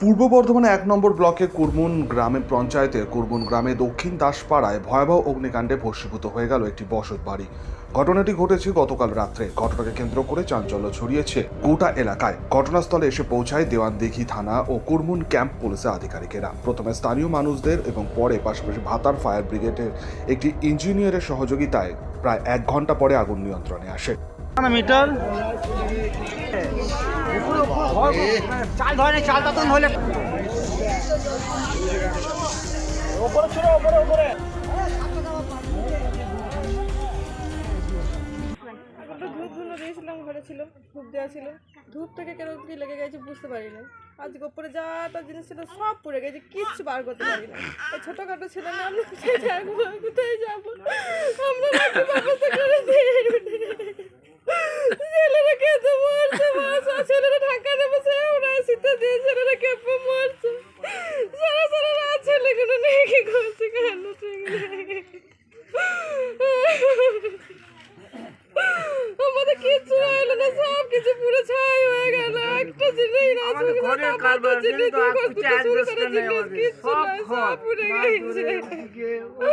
পূর্ব বর্ধমানে এক নম্বর ব্লকের কুরমুন গ্রামে পঞ্চায়েতের কুরমুন গ্রামে দক্ষিণ দাসপাড়ায় ভয়াবহ অগ্নিকাণ্ডে ভস্মীভূত হয়ে গেল একটি বসত বাড়ি। ঘটনাটি ঘটেছে গতকাল রাত্রে। ঘটনাকে কেন্দ্র করে চাঞ্চল্য ছড়িয়েছে গোটা এলাকায়। ঘটনাস্থলে এসে পৌঁছায় দেওয়ানদিঘি থানা ও কুরমুন ক্যাম্প পুলিশের আধিকারিকেরা। প্রথমে স্থানীয় মানুষদের এবং পরে পাশাপাশি ভাতার ফায়ার ব্রিগেডের একটি ইঞ্জিনিয়ারের সহযোগিতায় প্রায় এক ঘণ্টা পরে আগুন নিয়ন্ত্রণে আসে। মিটার? চাল ধরে চাল তখন হলে ধূপ ধুনো দিয়েছিলাম ঘরে ছিল ধূপ দেওয়া ছিল। ধূপ থেকে কেন কি লেগে গেছে বুঝতে পারি না আজকে ওপরে যা তা জিনিস ছিল সব পড়ে গেছে কিচ্ছু বার করতে পারি না এই ছোটোখাটো ছেলে না আমরা কোথায় যাব কোথায় যাব? আমরা ব্যবস্থা করে দিই ছেলেরা খেতে মরছে মাছ ছেলেরা ঢাকা নেবে সে ওরা শীতে দিয়ে ছেলেরা কেঁপে মরছে সারা সারা রাত ছেলেগুলো নিয়ে কি করছে কেন ঠিক নেই আমাদের কিচ্ছু হইল না সব কিছু পুরো ছাই হয়ে গেল একটা জিনিস না আমাদের কারবার তো দোকান আর থেকে কিছু অ্যাডজাস্ট নেই আমাদের। সব ঘর। গেছে বড়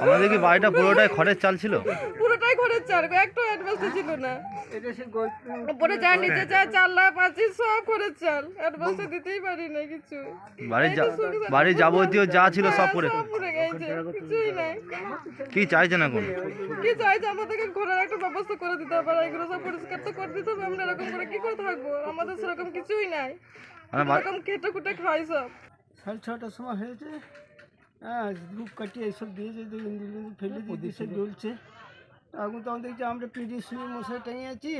আমাদের কি বাড়িটা পুরোটাই খড়ের চাল ছিল? পুরোটাই ঘরের চাল একটা অ্যাডভান্স ছিল না। উপরে যা নিচে যা চাল্লা পাচ্ছি সব ঘরের চাল। অ্যাডভান্স দিতেই পারি না কিছু। শুরু- বাড়ির যাবতীয় যা ছিল সব হ্যাঁ, গেছে কিছুই নাই। কি চাইছেন এখন? কি চাইছে? আমাদেরকে ঘোরার একটা ব্যবস্থা করে দিতে হবে আর এগুলো সব পরিষ্কার তো করে দিতে হবে। আমরা এরকম করে কি করে থাকব? আমাদের সেরকম কিছুই নাই। মানে এরকম কেটে কুটে খাই সব। সাড়ে ছটার সময় হয়েছে। হ্যাঁ ধূপ কাটিয়ে এইসব দিয়েছে ফেলে দিয়ে দিয়েছে জ্বলছে। আগুন তখন দেখছি আমরা পিডি শুয়ে মশাই টাঙিয়ে আছি।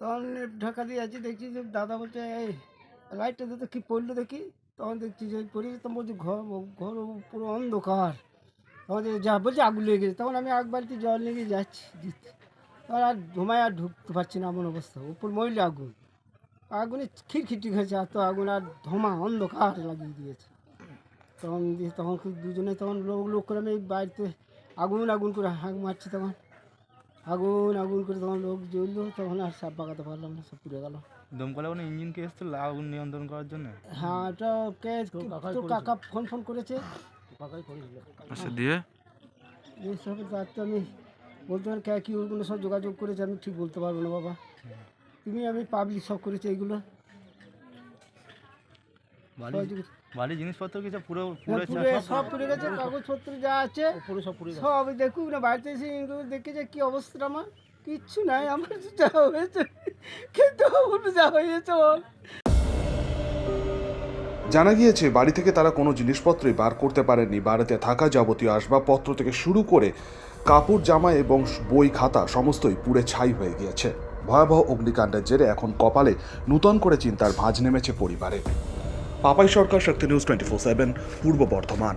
তখন ঢাকা দিয়ে আছি দেখছি যে দাদা বলছে এই লাইটটা দিতে কী পড়ল দেখি? তখন দেখছি যে পড়ে তখন বলছি ঘর ঘর পুরো অন্ধকার। তখন যা বলছে আগুন লেগে গেছে। তখন আমি এক বালতি জল গিয়ে যাচ্ছি দিতে তখন আর ধোমায় আর ঢুকতে পারছি না এমন অবস্থা। উপর মহিলা আগুন। আগুনে খিটখিটি হয়েছে এত আগুন আর ধোঁয়া, অন্ধকার লাগিয়ে দিয়েছে। তখন দিয়ে তখন দুজনে তখন লোক লোক করে আমি বাড়িতে আগুন আগুন করে হাঁক মারছি তখন। আগুন আগুন করে তখন লোক জ্বললো। তখন আর সাপ বাগাতে পারলাম না, সব পুড়ে গেল। দমকলে কোনো ইঞ্জিন কে এসেছিল আগুন নিয়ন্ত্রণ করার জন্য? হ্যাঁ এটা কে তো কাকা ফোন ফোন করেছে। আচ্ছা দিয়ে? এইসব দায়িত্ব আমি বলতে পারি কে কী ওগুলো সব যোগাযোগ করেছে আমি ঠিক বলতে পারব না বাবা। তুমি আমি পাবলিক সব করেছে এইগুলো। বাড়ির জিনিসপত্র কিছু পুরো হ্যাঁ, পুরো সব পুড়ে গেছে কাগজপত্র যা আছে পুরো সব দেখুক না বাড়িতে এসে দেখেছে কি অবস্থা আমার। কিচ্ছু নাই আমার যা হয়েছে। জানা গিয়েছে, বাড়ি থেকে তারা কোনো জিনিসপত্রই বার করতে পারেননি। বাড়িতে থাকা যাবতীয় আসবাবপত্র থেকে শুরু করে কাপড়, জামা এবং বই, খাতা সমস্তই পুড়ে ছাই হয়ে গিয়েছে। ভয়াবহ অগ্নিকাণ্ডের জেরে এখন কপালে নূতন করে চিন্তার ভাঁজ নেমেছে পরিবারে। Papai Sarkar, Shakti news twenty four seven, Purba Bardhaman.